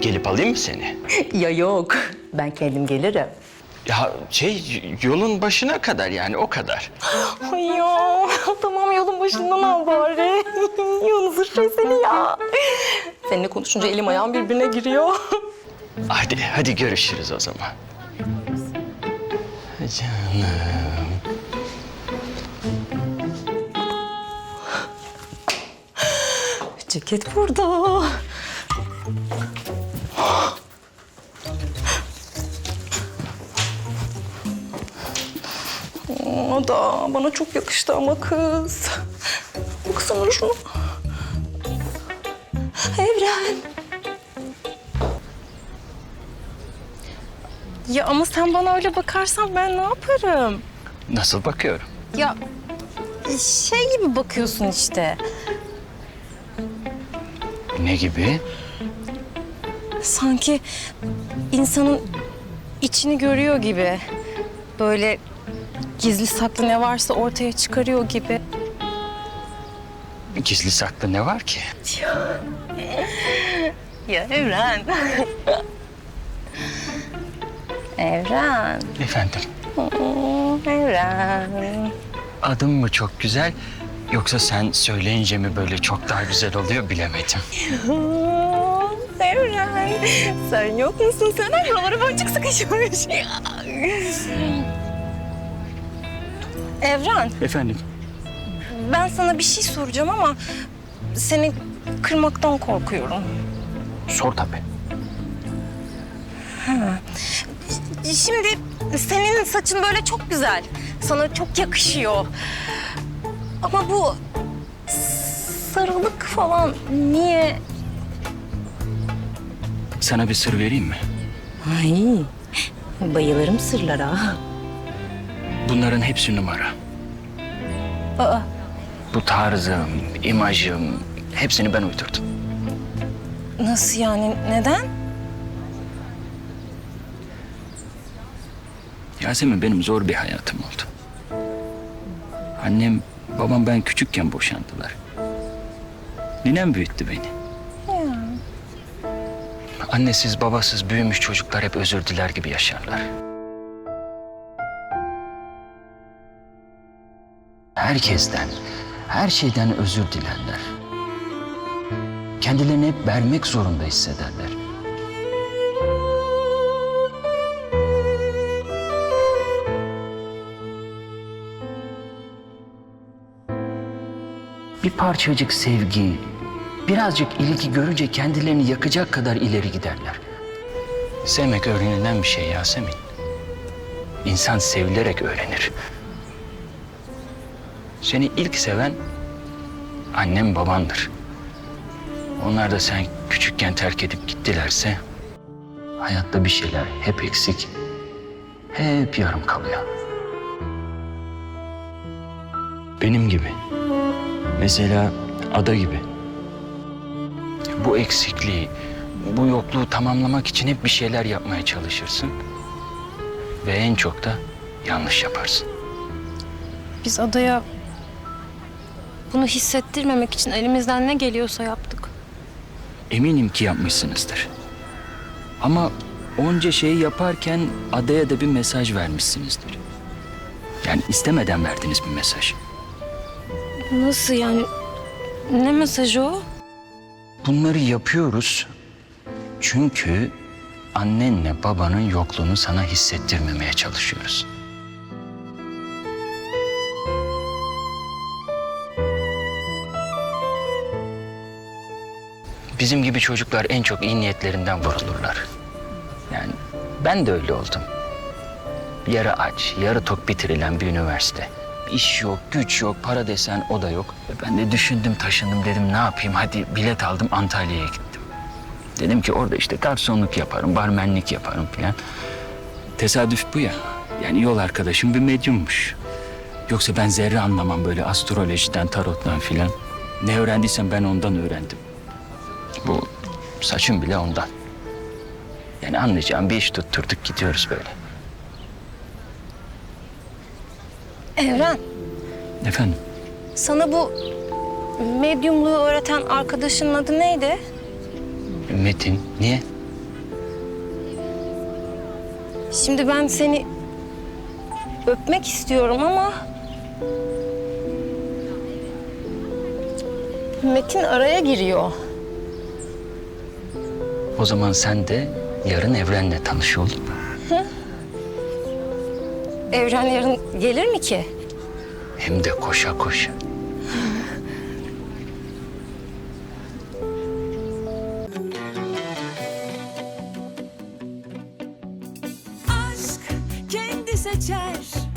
Gelip alayım mı seni? Ya yok. Ben kendim gelirim. Ya şey yolun başına kadar yani o kadar. Ay ya. Tamam yolun başından al bari. Yalnız şey seni ya. Seninle konuşunca elim ayağım birbirine giriyor. Hadi hadi görüşürüz o zaman. Canım. Ceket burada. O da bana çok yakıştı ama kız. Baksana şunu. Evren. Ya ama sen bana öyle bakarsan ben ne yaparım? Nasıl bakıyorum? Ya şey gibi bakıyorsun işte. Ne gibi? Sanki insanın içini görüyor gibi. Böyle gizli saklı ne varsa ortaya çıkarıyor gibi. Gizli saklı ne var ki? Ya Evren. Evren. Efendim Evren. adım mı çok güzel yoksa sen söyleyince mi böyle çok daha güzel oluyor bilemedim. Evren. Sen yok musun? Sen oraları boncuk sıkışmış. Evren. Efendim Ben sana bir şey soracağım ama seni kırmaktan korkuyorum. sor tabii. Şimdi senin saçın böyle çok güzel. Sana çok yakışıyor. Ama bu sarılık falan niye? Sana bir sır vereyim mi? Ay, bayılırım sırlara. Bunların hepsi numara. Aa, Bu tarzım, imajım hepsini ben uydurdum. nasıl yani? Neden? Yasemin benim zor bir hayatım oldu. Annem, babam ben küçükken boşandılar. Ninem büyüttü beni. Annesiz babasız büyümüş çocuklar hep özür diler gibi yaşarlar. Herkesten, her şeyden özür dilerler. Kendilerini hep vermek zorunda hissederler. Bir parçacık sevgi, birazcık ilgi görünce kendilerini yakacak kadar ileri giderler. Sevmek öğrenilen bir şey Yasemin. İnsan sevilerek öğrenir. Seni ilk seven annem babandır. Onlar da sen küçükken terk edip gittilerse hayatta bir şeyler hep eksik, hep yarım kalıyor. Benim gibi. Mesela ada gibi. Bu eksikliği, bu yokluğu tamamlamak için hep bir şeyler yapmaya çalışırsın. Ve en çok da yanlış yaparsın. Biz adaya bunu hissettirmemek için elimizden ne geliyorsa yaptık. Eminim ki yapmışsınızdır. Ama onca şeyi yaparken adaya da bir mesaj vermişsinizdir. Yani istemeden verdiniz bir mesaj. Nasıl yani? Ne mesajı o? Bunları yapıyoruz çünkü annenle babanın yokluğunu sana hissettirmemeye çalışıyoruz. Bizim gibi çocuklar en çok iyi niyetlerinden vurulurlar. Yani ben de öyle oldum. Yarı aç, yarı tok bitirilen bir üniversite. İş yok, güç yok, para desen o da yok. E Ben de düşündüm, taşındım dedim ne yapayım? Hadi bilet aldım Antalya'ya gittim. Dedim ki orada işte garsonluk yaparım, barmenlik yaparım falan. Tesadüf bu ya. Yani yol arkadaşım bir medyummuş. Yoksa ben zerre anlamam böyle astrolojiden, tarottan filan. Ne öğrendiysem ben ondan öğrendim. Bu saçım bile ondan. Yani anlayacağım bir iş tutturduk gidiyoruz böyle. Evren, Efendim? sana bu medyumluğu öğreten arkadaşının adı neydi? Metin. Niye? Şimdi ben seni öpmek istiyorum ama... Metin araya giriyor. O zaman sen de yarın Evren'le tanış olur mu? Evren yarın gelir mi ki? Hem de koşa koşa. aşk kendi seçer